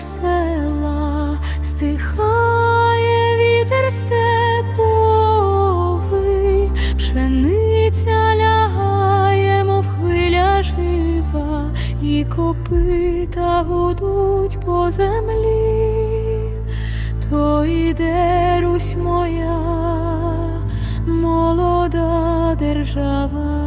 села стихає вітер степовий, пшениця лягає, мов хвиля жива, і копита гудуть по землі, то йде Русь моя, молода держава.